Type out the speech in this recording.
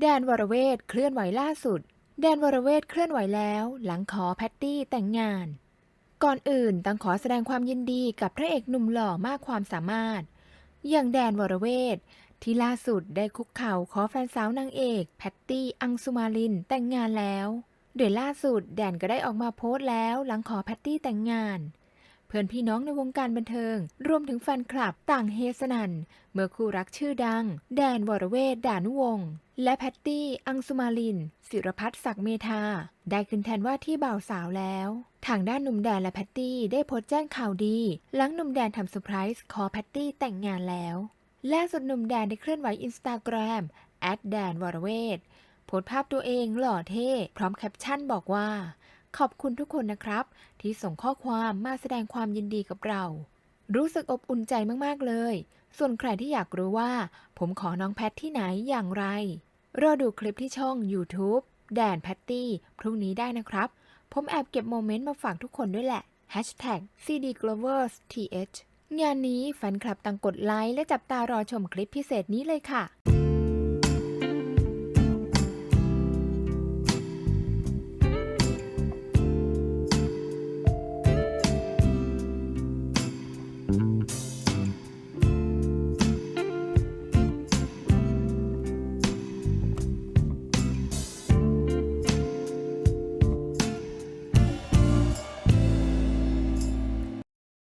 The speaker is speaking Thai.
แดนวรเวทเคลื่อนไหวล่าสุด แดนวรเวทเคลื่อนไหวแล้ว หลังขอแพตตี้แต่งงาน ก่อนอื่นต้องขอแสดงความยินดีกับพระเอกหนุ่มหล่อมากความสามารถ อย่างแดนวรเวทที่ล่าสุดได้คุกเข่าขอแฟนสาวนางเอกแพตตี้อังสุมาลินแต่งงานแล้วโดยล่าสุดแดนก็ได้ออกมาโพสต์แล้วหลังขอแพตตี้แต่งงาน เพื่อนพี่น้องในวงการบันเทิง รวมถึงแฟนคลับต่างเฮสนันเมื่อคู่รักชื่อดัง แดนวรเวทดานุวงศ์และแพตตี้ อังสุมาลิน ศิรพัฒน์ศักดิ์เมธา ได้ขึ้นแทนว่าที่บ่าวสาวแล้ว ทางด้านหนุ่มแดนและแพตตี้ได้โพสต์แจ้งข่าวดี หลังหนุ่มแดนทำเซอร์ไพรส์ขอแพตตี้แต่งงานแล้ว ล่าสุดหนุ่มแดนได้เคลื่อนไหวอินสตาแกรมแอดแดนวรเวทโพสต์ภาพตัวเองหล่อเท่ พร้อมแคปชั่นบอกว่า ขอบคุณทุกคนนะครับ ที่ส่งข้อความมาแสดงความยินดีกับเรา รู้สึกอบอุ่นใจมาก ๆ เลย ส่วนใครที่อยากรู้ว่า ผมขอน้องแพทที่ไหนอย่างไร รอดูคลิปที่ช่อง YouTube แดนแพตตี้พรุ่งนี้ได้นะครับ ผมแอบเก็บโมเมนต์มาฝากทุกคนด้วยแหละ Hashtag cdgloversth งานนี้แฟนคลับต่างกดไลค์และจับตารอชมคลิปพิเศษนี้เลยค่ะ